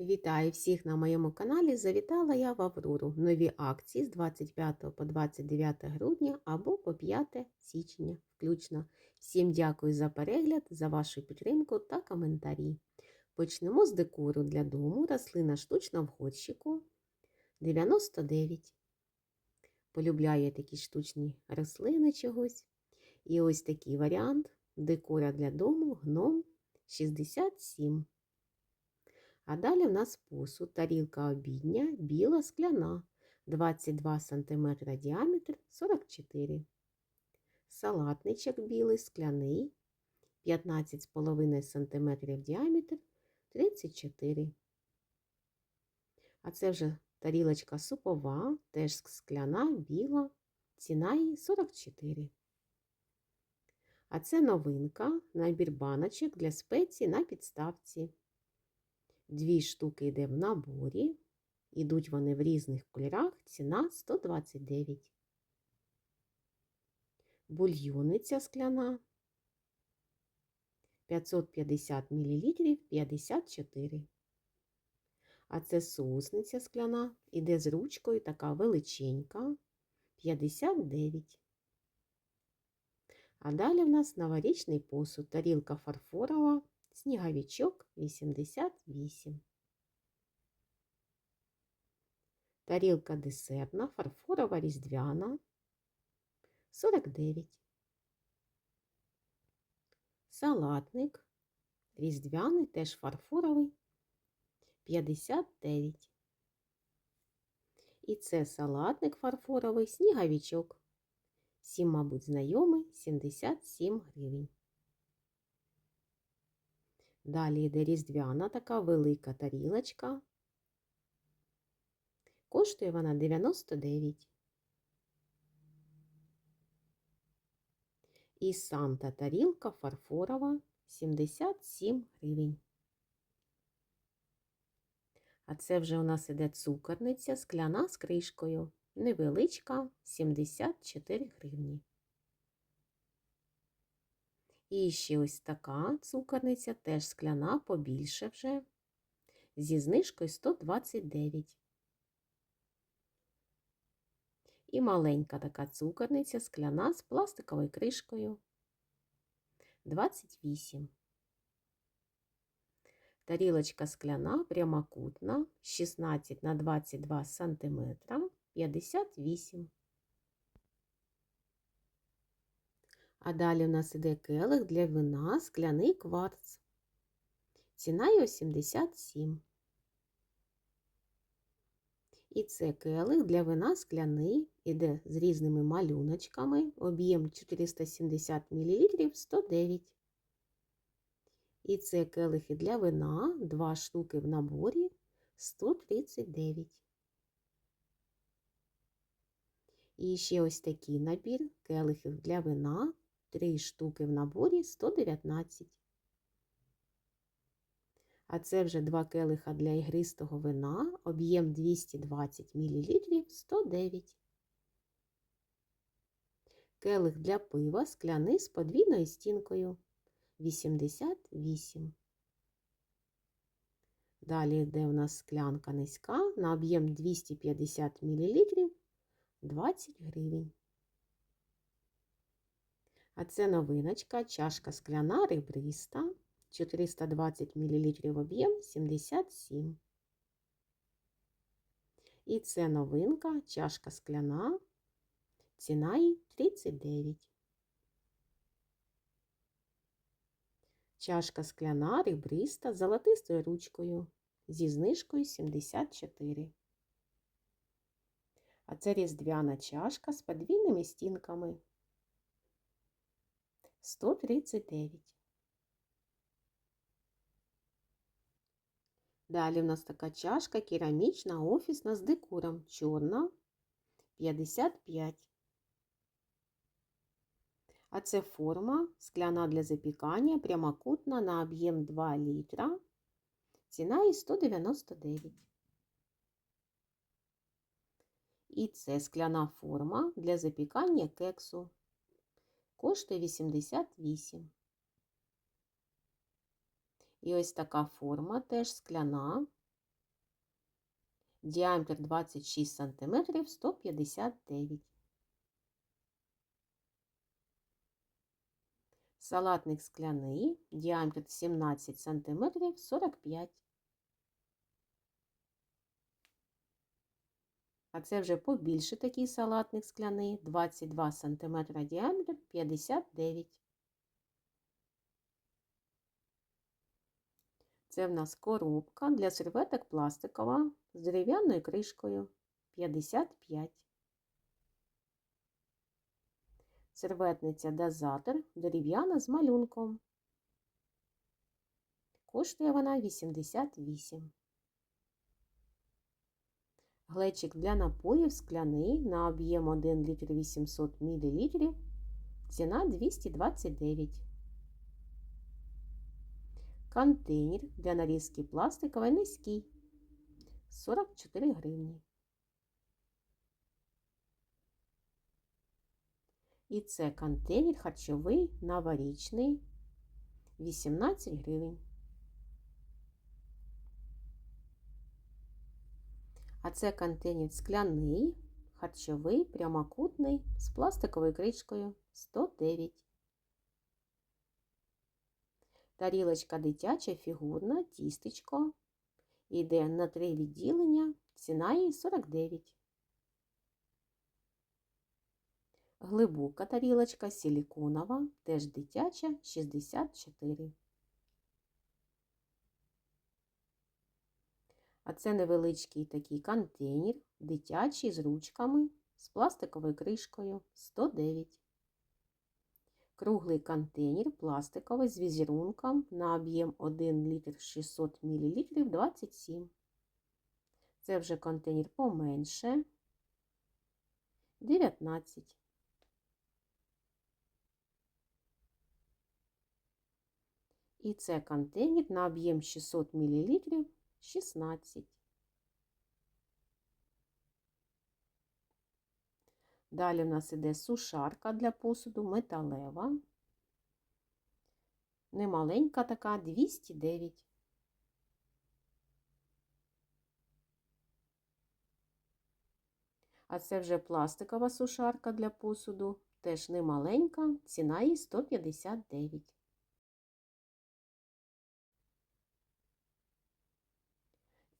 Вітаю всіх на моєму каналі. Завітала я в Аврору. Нові акції з 25 по 29 грудня або по 5 січня включно. Всім дякую за перегляд, за вашу підтримку та коментарі. Почнемо з декору для дому. Рослина штучна в горщику 99. Полюбляю такі штучні рослини чогось. І ось такий варіант декора для дому гном 67. А далі в нас посуд, тарілка обідня, біла скляна, 22 см діаметр 44 Салатничок білий, скляний, 15,5 см діаметр 34 А це вже тарілочка супова, теж скляна, біла, ціна її 44 А це новинка, набір баночок для спецій на підставці. Дві штуки йде в наборі. Ідуть вони в різних кольорах. Ціна 129. Бульйониця скляна 550 мл 54. А це соусниця скляна. Іде з ручкою така величенька 59. А далі в нас новорічний посуд. Тарілка фарфорова Сніговичок 88. Тарілка десертна, фарфорова різдвяна 49. Салатник різдвяний, теж фарфоровий 59. І це салатник фарфоровий сніговичок. Всім, мабуть, знайомий 77 гривень. Далі йде різдвяна така велика тарілочка. Коштує вона 99. І Санта тарілка фарфорова 77 гривень. А це вже у нас іде цукорниця скляна з кришкою. Невеличка 74 гривні. І ще ось така цукорниця, теж скляна, побільше вже, зі знижкою 129. І маленька така цукорниця скляна з пластиковою кришкою 28. Тарілочка скляна, прямокутна, 16 на 22 см 58. А далі у нас іде келих для вина, скляний кварц. Ціна його 77. І це келих для вина скляний, іде з різними малюночками, об'єм 470 мл 109. І це келихи для вина, два штуки в наборі 139. І ще ось такий набір келихів для вина Три штуки в наборі 119. А це вже два келиха для ігристого вина, об'єм 220 мл 109. Келих для пива скляний з подвійною стінкою 88. Далі йде у нас склянка низька на об'єм 250 мл 20 гривень. А це новиночка, чашка скляна ребриста, 420 мл об'єм 77. І це новинка, чашка скляна, ціна їй 39. Чашка скляна ребриста з золотистою ручкою зі знижкою 74. А це різдвяна чашка з подвійними стінками 139. Далі в нас така чашка керамічна, офісна з декором. Чорна 55. А це форма скляна для запікання, прямокутна на об'єм 2 літра. Ціна і 199. І це скляна форма для запікання кексу коштує 88. І ось така форма теж скляна. Діаметр 26 см 159 Салатник скляний, діаметр 17 см 45 А це вже побільше такий салатник скляний, 22 см діаметр 59 Це в нас коробка для серветок пластикова з дерев'яною кришкою 55. Серветниця дозатор дерев'яна з малюнком. Коштує вона 88. Глечик для напоїв скляний на об'єм 1 літр 800 мл. Ціна 229 Контейнер для нарізки пластиковий низький 44 гривні. І це контейнер харчовий новорічний 18 гривень. А це контейнер скляний, харчовий, прямокутний з пластиковою кришкою 109 Тарілочка дитяча, фігурна, тістечко. Йде на три відділення, ціна її 49. Глибока тарілочка силіконова, теж дитяча 64. А це невеличкий такий контейнер, дитячий з ручками, з пластиковою кришкою 109. Круглий контейнер пластиковий з візерунком на об'єм 1 літр 600 мл 27. Це вже контейнер поменше 19. І це контейнер на об'єм 600 мл 16. Далі в нас іде сушарка для посуду металева. Немаленька така 209. А це вже пластикова сушарка для посуду, теж немаленька, ціна її 159.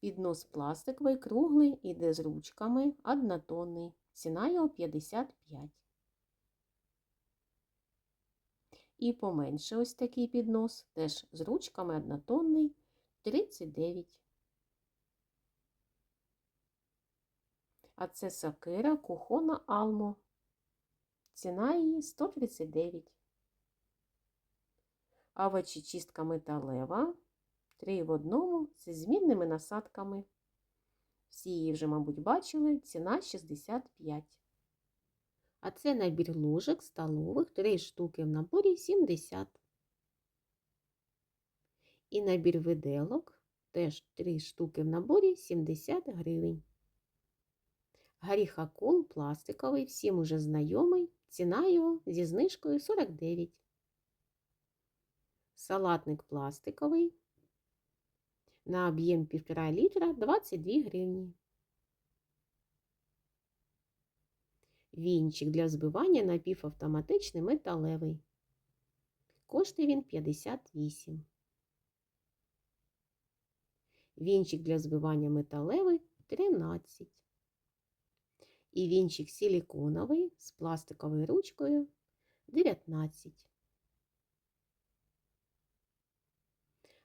Піднос пластиковий, круглий, іде з ручками, однотонний. Ціна його 55. І поменше ось такий піднос, теж з ручками однотонний 39. А це сакира кухона Алмо. Ціна її 139. Овочечистка металева. Три в одному зі змінними насадками. Всі її вже, мабуть, бачили, ціна 65. А це набір ложок столових, 3 штуки в наборі 70. І набір виделок, теж 3 штуки в наборі 70 гривень. Горіхокол пластиковий, всім уже знайомий, ціна його зі знижкою 49. Салатник пластиковий на об'єм 1,5 літра 22 гривні. Вінчик для збивання напівавтоматичний металевий. Коштує він 58. Вінчик для збивання металевий 13. І вінчик силіконовий з пластиковою ручкою 19.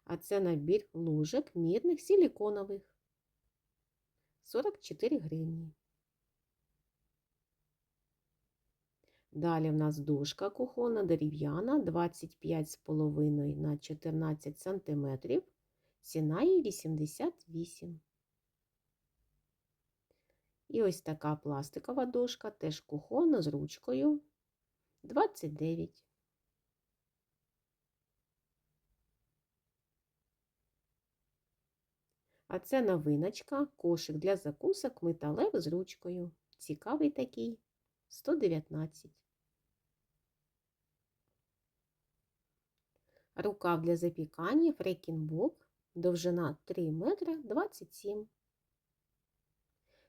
А це набір ложок мідних силіконових 44 гривні. Далі в нас дошка кухонна дерев'яна 25,5 на 14 см, ціна її 88. І ось така пластикова дошка, теж кухонна з ручкою 29. А це новиночка, кошик для закусок металевий з ручкою. Цікавий такий 119. Рукав для запікання фрекінбок, довжина 3 метра 27.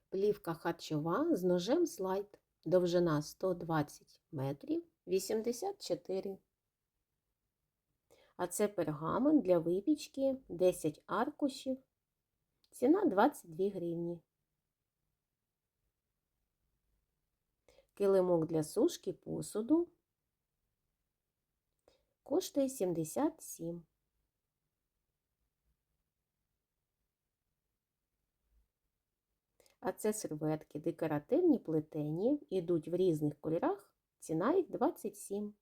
Плівка харчова з ножем слайд. Довжина 120 метрів 84. А це пергамент для випічки 10 аркушів. Ціна 22 гривні. Килимок для сушки посуду коштує 77. А це серветки декоративні плетені, ідуть в різних кольорах, ціна їх 27.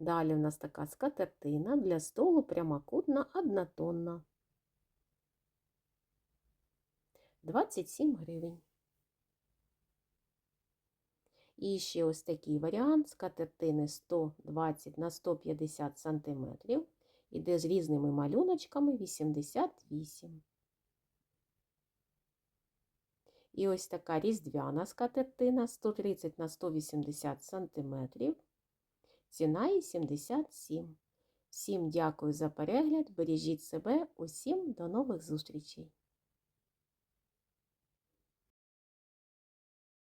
Далі в нас така скатертина для столу прямокутна однотонна. 27 гривень. І ще ось такий варіант скатертини 120 на 150 см. Іде з різними малюночками 88. І ось така різдвяна скатертина 130 на 180 см. Ціна її 77. Всім дякую за перегляд. Бережіть себе. Усім до нових зустрічей!